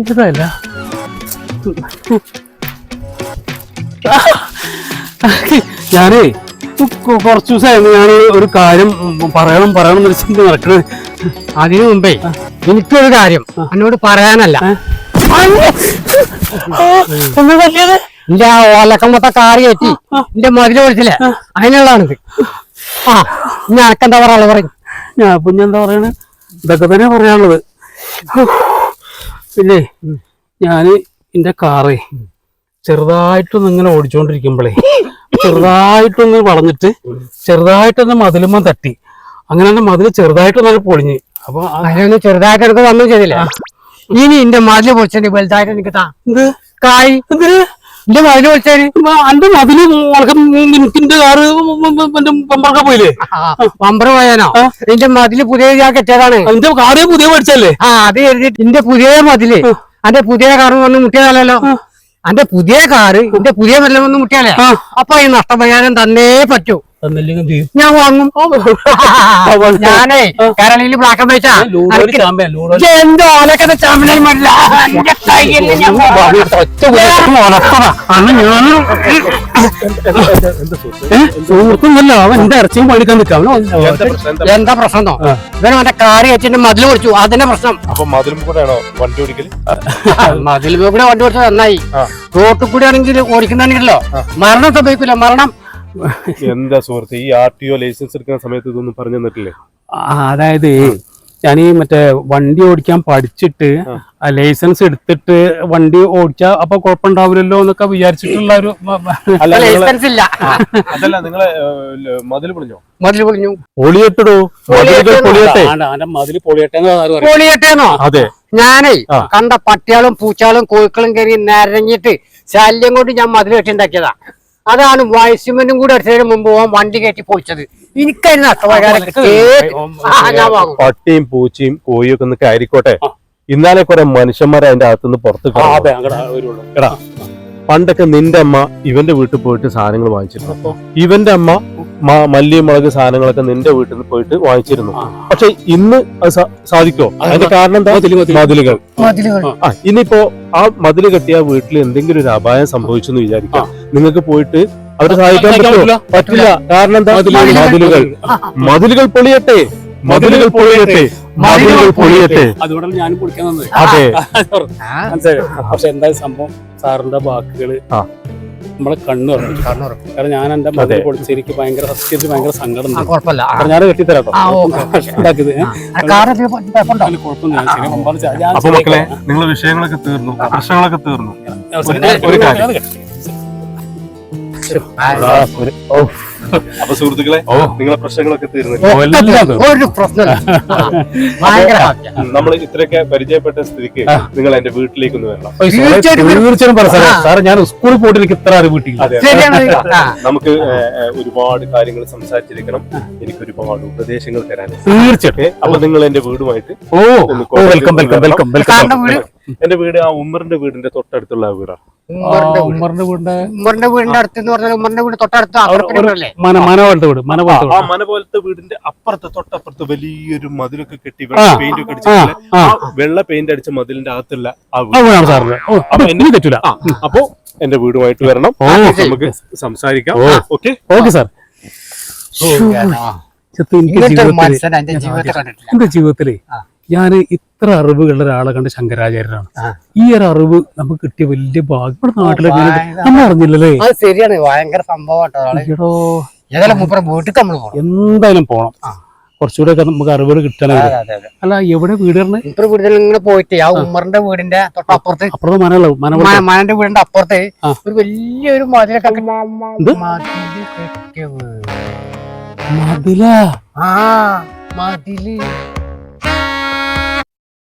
ഇതല്ല ഞാനേ കുറച്ച് ദിവസമായിരുന്നു ഞാൻ ഒരു കാര്യം പറയണം പറയണം എന്നൊരു ചിന്ത നടക്കണത്. അതിനു മുമ്പേ എനിക്കൊരു കാര്യം എന്നോട് പറയാനല്ല. എന്റെ ആ ഓലക്കമ്പത്തെ കാറി കയറ്റി എന്റെ മതിൽ പൊളിച്ചില്ലേ? അതിനുള്ളതാണിത്. ആ ഇനി അനക്കെന്താ പറയാനുള്ളത് പറയും. ഞാൻ അപ്പം ഞാൻ എന്താ പറയണേ? ഇതൊക്കെ തന്നെ പറയാനുള്ളത്. പിന്നെ ഞാൻ എന്റെ കാറേ ചെറുതായിട്ടൊന്ന് ഇങ്ങനെ ഓടിച്ചോണ്ടിരിക്കുമ്പോളേ ചെറുതായിട്ടൊന്ന് വളഞ്ഞിട്ട് ചെറുതായിട്ടൊന്ന് മതിലുമ്പോ തട്ടി. അങ്ങനെ തന്നെ മതിൽ ചെറുതായിട്ടൊന്ന് പൊളിഞ്ഞ്. അപ്പൊ അങ്ങനെ ചെറുതായിട്ട് തന്നും ചെയ്തില്ല? ഇനി എന്റെ മതിൽ പൊളിച്ചതിന് വലുതായിട്ട് എനിക്ക് താ. കായ്. എന്റെ മതിൽ പൊളിച്ചതിന് എന്റെ ഉണക്കം നിനക്കിന്റെ കാറ് എന്റെ പമ്പറക്ക പോയില്ലേ? പമ്പർ പോയാനോ? എന്റെ മതിൽ പുതിയ ഞാൻ കെട്ടിയതാണ്. എന്റെ കാറ് പുതിയ മേടിച്ചല്ലേ? ആ അത് എഴുതിട്ട് എന്റെ പുതിയ മതിൽ. എന്റെ പുതിയ കാറ് വന്ന് മുട്ടിയതല്ലോ എന്റെ പുതിയ കാറ് എന്റെ പുതിയ മതിലും വന്ന് മുട്ടിയാലേ? അപ്പൊ ഈ നഷ്ടപരിഹാരം തന്നേ പറ്റൂ? ഞാൻ വാങ്ങും. ഞാനേ കേരളയിൽ ബ്ലാക്ക് ആൻഡ് വൈറ്റാ എന്തോ. അന്ന് ഞാനും? സുഹൃത്തുമല്ല അവൻ എന്റെ ഇറച്ചിയും പണിക്കാൻ നിൽക്കാം എന്താ പ്രശ്നോ? ഇവന് മറ്റേ കാറി വെച്ചിട്ട് മതിൽ പൊടിച്ചു. അതിന്റെ പ്രശ്നം. മതിലും കൂടെയാണോ വണ്ടി ഓടിക്കൽ? മതിൽ കൂടെ വണ്ടി ഓടിച്ചത് നന്നായി. റോട്ടിൽ കൂടെ ആണെങ്കിൽ ഓടിക്കുന്നുണ്ടെങ്കിലോ മരണം സംഭവിക്കില്ല മരണം എന്താ സുഹൃത്ത് ഈ ആർ ടി ഒ ലൈസൻസ് എടുക്കുന്ന സമയത്ത് ഇതൊന്നും പറഞ്ഞു തന്നിട്ടില്ലേ? അതായത് ഞാൻ ഈ മറ്റേ വണ്ടി ഓടിക്കാൻ പഠിച്ചിട്ട് ആ. ലൈസൻസ് എടുത്തിട്ട് വണ്ടി ഓടിച്ചാ അപ്പൊ കുഴപ്പമുണ്ടാവില്ലല്ലോ എന്നൊക്കെ വിചാരിച്ചിട്ടുള്ള ഒരു അല്ല ലൈസൻസ് ഇല്ല. അതല്ല നിങ്ങളെ മതിൽ പൊളിഞ്ഞോ? മതിൽ പൊളിഞ്ഞു. പൊളിയട്ടടോ. പൊളിയട്ടെ. പൊളിയട്ടെ. മതിൽ എന്ന് ആര് പറയും? പൊളിയട്ടേന്നോ അതെ. ഞാനേ കണ്ട പട്ടിയാളും പൂച്ചാളും കോഴിക്കളും കയറി നരഞ്ഞിട്ട് ശല്യം കൊണ്ട് ഞാൻ മതിൽ കെട്ടിണ്ടാക്കിയതാ അതാണ് വയസ്സുമനും കൂടെ അടിച്ചതിന് മുമ്പ് പോവാൻ വണ്ടി കയറ്റി പൊളിച്ചത്. എനിക്കതിന് നഷ്ടപരിഹാരം പട്ടിയും പൂച്ചയും കോഴിയൊക്കെ ഒന്ന് കയറിക്കോട്ടെ. ഇന്നാലെ കുറെ മനുഷ്യന്മാരെ അതിന്റെ അകത്തുനിന്ന് പുറത്ത് എടാ പണ്ടൊക്കെ നിന്റെ അമ്മ ഇവന്റെ വീട്ടിൽ പോയിട്ട് സാധനങ്ങൾ വാങ്ങിച്ചിരുന്നു. ഇവന്റെ അമ്മ മല്ലി മുളക് സാധനങ്ങളൊക്കെ നിന്റെ വീട്ടിൽ നിന്ന് പോയിട്ട് വാങ്ങിച്ചിരുന്നു. പക്ഷെ ഇന്ന് അത് സാധിക്കോ? അതിന്റെ കാരണം എന്താ? മതിൽ, മതിൽ. മതിലുകൾ. ആ. ഇനിയിപ്പോ ആ മതിൽ കെട്ടിയ വീട്ടിൽ എന്തെങ്കിലും ഒരു അപായം സംഭവിച്ചു എന്ന് വിചാരിക്കാം നിങ്ങൾക്ക് പോയിട്ട് അവരെ സഹായിക്കാൻ പറ്റില്ല. പറ്റില്ല. കാരണം എന്താ? മതിലുകൾ. മതിലുകൾ. പൊളിയട്ടെ. മതിലുകൾ പൊളിയട്ടെ. മതിലുകൾ പൊളിയട്ടെ. അതുകൊണ്ടാണ് ഞാൻ പൊളിക്കാൻ അതെ. പക്ഷെ എന്താ സംഭവം സാറിന്റെ വാക്കുകൾ ആ. നമ്മളെ കണ്ണു പറഞ്ഞു കാരണം ഞാൻ എന്റെ മതിൽ പൊളിച്ച് എനിക്ക് ഭയങ്കര സസ്യത്തിൽ ഭയങ്കര സങ്കടം ഞാൻ കെട്ടിത്തരാട്ടോ. ആ, ഓക്കേ. ആ, കാറിന് കുഴപ്പമുണ്ടോ? അതിന് കുഴപ്പമൊന്നുമില്ല. ഞാൻ ശരി, പമ്പാണ് ചാ- ഞാൻ അപ്പൊ മക്കളെ ശരിയാക്കാം. നിങ്ങളെ വിഷയങ്ങളൊക്കെ തീർന്നു. പ്രശ്നങ്ങളൊക്കെ തീർന്നു. ഒരു കാര്യം. അപ്പൊ സുഹൃത്തുക്കളെ നിങ്ങളെ പ്രശ്നങ്ങളൊക്കെ തീർന്നു. ഒരു ആ. നമ്മൾ ഇത്രയൊക്കെ പരിചയപ്പെട്ട സ്ഥിതിക്ക് നിങ്ങൾ എന്റെ വീട്ടിലേക്ക് ഒന്ന് വരണം തീർച്ചയായിട്ടും. സാറേ. ഞാൻ സ്കൂളിൽ പോയിട്ട് എനിക്ക് ഇത്ര ആ. നമുക്ക് ഒരുപാട് കാര്യങ്ങൾ സംസാരിച്ചിരിക്കണം. എനിക്ക് ഒരുപാട് ഉപദേശങ്ങൾ തരാൻ. തീർച്ചയായിട്ടും. അപ്പൊ നിങ്ങൾ എന്റെ വീടുമായിട്ട് ഓ. Welcome welcome welcome welcome. വീട്? എന്റെ വീട് ആ ഉമ്മറിന്റെ വീടിന്റെ തൊട്ടടുത്തുള്ള വീടാണ്. ഉമ്മറിന്റെ വീട്. ഉമ്മറിന്റെ വീടിന്റെ ഉമ്മറിന്റെ വീടിന്റെ അടുത്ത് എന്ന് പറഞ്ഞാൽ ഉമ്മറിന്റെ വീട് തൊട്ടടുത്ത് അപ്പുറത്തല്ലേ മന മന പോലത്തെ വീട് മന പോലത്തെ ആ മന പോലത്തെ വീടിന്റെ അപ്പുറത്ത് തൊട്ടപ്പുറത്ത് വലിയൊരു മതിലൊക്കെ കെട്ടി പെയിന്റ് ഒക്കെ. ആ വെള്ള പെയിന്റ് അടിച്ച മതിലിന്റെ അകത്തുള്ള ആ വീടാണ് അപ്പൊ എന്റെ വീടുമായിട്ട് വരണം. നമുക്ക് സംസാരിക്കാം. ഓക്കെ? Okay sir. എനിക്ക് ജീവിതത്തിൽ ആ. ഞാൻ ഇത്ര അറിവുകളുടെ ഒരാളെ കണ്ട് ശങ്കരാചാര്യനാണ് ഈ ഒരു അറിവ് നമുക്ക് കിട്ടിയ വലിയ ഭാഗ്യം ഇവിടെ നാട്ടിലൊക്കെ നമ്മൾ അറിഞ്ഞില്ലല്ലേ? അത് ശരിയാണ്. ഭയങ്കര സംഭവം എന്തായാലും പോണം. കുറച്ചുകൂടെ ഒക്കെ നമുക്ക് അറിവുകൾ കിട്ടണമെങ്കിൽ അല്ല എവിടെ വീട് ഇങ്ങനെ പോയിട്ട് ആ ഉമ്മറിന്റെ വീടിന്റെ തൊട്ടപ്പുറത്ത് അപ്പുറത്ത് മനയുള്ള മന മ- മകന്റെ വീടിന്റെ അപ്പുറത്ത് ഒരു വലിയൊരു മതിലൊക്കെ മതില? ആ മതിൽ.